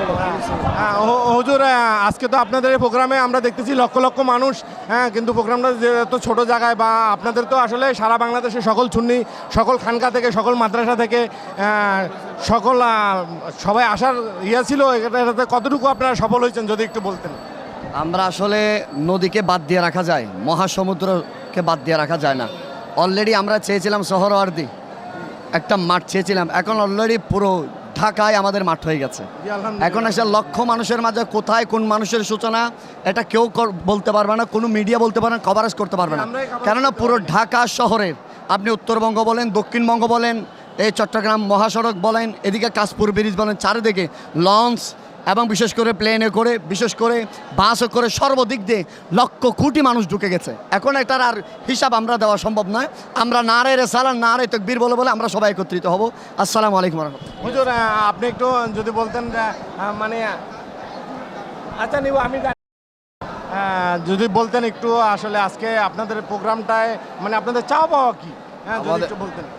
হ্যাঁ, হুজুর আজকে তো আপনাদের এই প্রোগ্রামে আমরা দেখতেছি লক্ষ লক্ষ মানুষ হ্যাঁ কিন্তু প্রোগ্রামটা যে এত ছোট জায়গায় বা আপনাদের তো আসলে সারা বাংলাদেশে সকল সুন্নি সকল খানকা থেকে সকল মাদ্রাসা থেকে সকল সবাই আসার ইয়ে ছিল এটা- এটাতে কতটুকু আপনারা সফল হয়েছেন যদি একটু বলতেন? আমরা আসলে নদীকে বাদ দিয়ে রাখা যায় মহাসমুদ্রকে বাদ দিয়ে রাখা যায় না। অলরেডি আমরা চেয়েছিলাম শহরওয়ার্দি একটা মাঠ চেয়েছিলাম এখন অলরেডি পুরো ঢাকায় আমাদের মাঠ হয়ে গেছে। এখন এসে লক্ষ মানুষের মাঝে কোথায় কোন মানুষের সূচনা এটা কেউ বলতে পারবে না কোনো মিডিয়া বলতে পারবে না কভারেজ করতে পারবে না। কেননা পুরো ঢাকা শহরের আপনি উত্তরবঙ্গ বলেন দক্ষিণবঙ্গ বলেন এই চট্টগ্রাম মহাসড়ক বলেন এদিকে কাশপুর ব্রিজ বলেন চারিদিকে লঞ্চ এবং বিশেষ করে প্লেনে করে, বিশেষ করে বাসও করে সর্বদিক দিয়ে লক্ষ কোটি মানুষ ঢুকে গেছে। এখন এটার আর হিসাব আমরা দেওয়া সম্ভব নয়। আমরা না রে রেসালান না রে তকবীর বলে বলে আমরা সবাই একত্রিত হব। আসসালামু আলাইকুম রহমতুল্লাহ। হুজুর আপনি একটু যদি বলতেন মানে আচ্ছা নিব, আমি যদি বলতেন একটু আসলে আজকে আপনাদের প্রোগ্রামটায় মানে আপনাদের চাওয়া পাওয়া কি? আমাদের-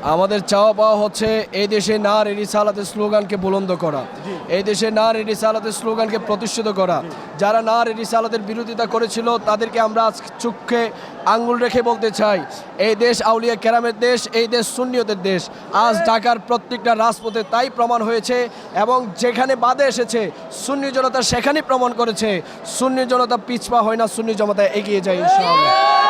আমাদের চাওয়া পাওয়া হচ্ছে এই দেশে না রেডি সালাতের স্লোগানকে বুলন্দ করা। এই দেশে না রেডি সালাতের স্লোগানকে প্রতিষ্ঠিত করা। যারা না রেডি সালাতের বিরোধিতা করেছিল তাদেরকে আমরা আজ চোখে আঙ্গুল রেখে বলতে চাই এই দেশ আউলিয়া কেরামের দেশ এই দেশ সুন্নিয়তের দেশ। আজ ঢাকার প্রত্যেকটা রাজপথে তাই প্রমাণ হয়েছে এবং যেখানে বাদে এসেছে সুন্নি জনতা সেখানেই প্রমাণ করেছে। সুন্নি জনতা পিছপা হয় না সুন্নি জনতা এগিয়ে যায় ইনশাআল্লাহ।